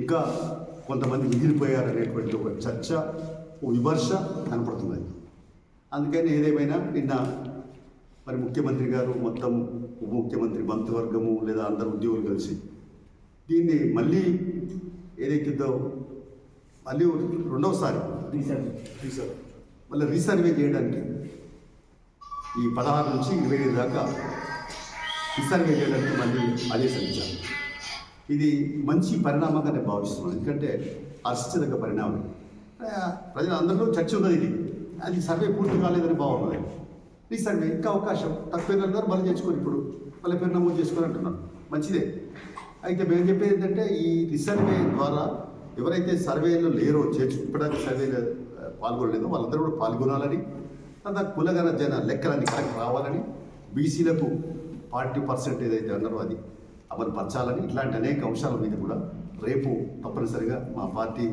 ఇంకా కొంతమంది మిగిలిపోయారనేటువంటి ఒక చర్చ విమర్శ కనపడుతున్నది. అందుకని ఏదేమైనా నిన్న మరి ముఖ్యమంత్రి గారు మొత్తం ఉప ముఖ్యమంత్రి మంత్రివర్గము లేదా అందరు ఉద్యోగులు కలిసి దీన్ని మళ్ళీ ఏదైతుందో మళ్ళీ రెండవసారి రీసర్వ్. మళ్ళీ రీసర్వే చేయడానికి ఈ పదహారు నుంచి ఇరవై ఐదు దాకా రీసర్వే చేయడానికి మళ్ళీ ఆదేశించారు ఇది మంచి పరిణామంగా నేను భావిస్తున్నాను. ఎందుకంటే హర్షించదగ్గ పరిణామం. ప్రజలందరిలో చర్చ ఉన్నది ఇది. అది సర్వే పూర్తి కాలేదని బాగున్నది ఈ సర్వే ఇంకా అవకాశం. తక్కువ అందరూ మళ్ళీ చేసుకొని ఇప్పుడు. మళ్ళీ పేరు నమోదు చేసుకొని అంటున్నాను మంచిదే. అయితే మేము చెప్పేది ఏంటంటే ఈ రిసర్వే ద్వారా ఎవరైతే సర్వేలో లేరో చేర్చు ఇప్పటికీ సర్వేలో పాల్గొనలేదో వాళ్ళందరూ కూడా పాల్గొనాలని తర్వాత కులగన జన లెక్కలన్నీ కరెక్ట్ రావాలని బీసీలకు ఫార్టీ పర్సెంట్ ఏదైతే అన్నారో అది. అమలు పరచాలని ఇట్లాంటి అనేక అంశాల మీద కూడా రేపు తప్పనిసరిగా మా పార్టీ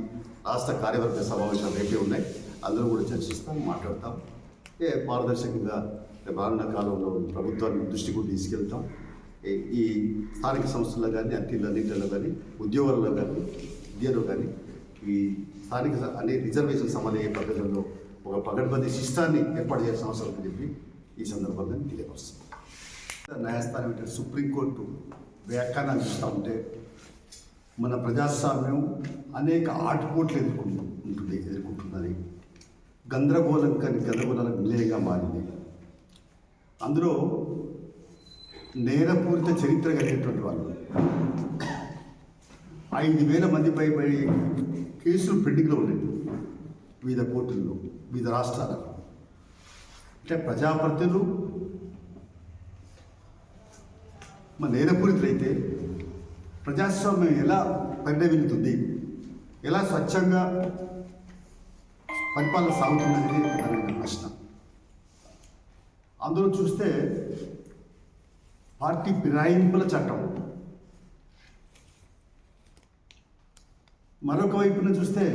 రాష్ట్ర కార్యవర్గ సమావేశాలు రేపే ఉన్నాయి. అందరూ కూడా చర్చిస్తాం మాట్లాడతాం. ఏ పారదర్శకంగా రానున్న కాలంలో ప్రభుత్వాన్ని దృష్టికి తీసుకెళ్తాం. ఈ- స్థానిక సంస్థల్లో కానీ అన్నింటిలో కానీ ఉద్యోగాల్లో కానీ విద్యలో కానీ ఈ స్థానిక అనే రిజర్వేషన్ సమన్వయ పద్ధతుల్లో ఒక పగడ్బందీ శిష్టాన్ని ఏర్పాటు చేయాల్సిన అవసరం చెప్పి ఈ సందర్భంగా తెలియపరుస్తుంది న్యాయస్థానం అంటే సుప్రీంకోర్టు వ్యాఖ్యానాలు ఇస్తూ ఉంటే మన ప్రజాస్వామ్యం అనేక ఆటుపోట్లు ఎదుర్కొంటు ఉంటుంది ఎదుర్కొంటున్నది. గందరగోళం కానీ గందరగోళాలకు నిలయంగా మారింది. అందులో నేరపూరిత చరిత్ర కలిగినటువంటి వాళ్ళు. ఐదు వేల మంది పై కేసులు పెండింగ్లో ఉన్నాయి. వివిధ కోర్టుల్లో వివిధ రాష్ట్రాలలో. అంటే ప్రజాప్రతినిధులు మరి నేరపూరితులైతే ప్రజాస్వామ్యం ఎలా పరిణమిల్లుతుంది ఎలా స్వచ్ఛంగా పరిపాలన సాగుతుందనేది ప్రధానమైన ప్రశ్న. అందులో చూస్తే పార్టీ ఫిరాయింపుల చట్టం. మరొక వైపున చూస్తే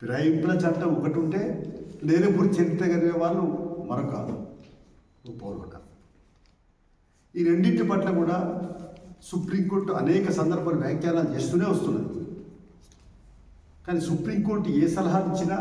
ఫిరాయింపుల చట్టం ఒకటి ఉంటే నేరపూరి చరిత్ర కలిగే వాళ్ళు మరొక పౌరుట ఈ రెండింటి పట్ల కూడా సుప్రీంకోర్టు అనేక సందర్భాలు వ్యాఖ్యానాలు చేస్తూనే వస్తున్నది. కానీ సుప్రీంకోర్టు ఏ సలహా ఇచ్చినా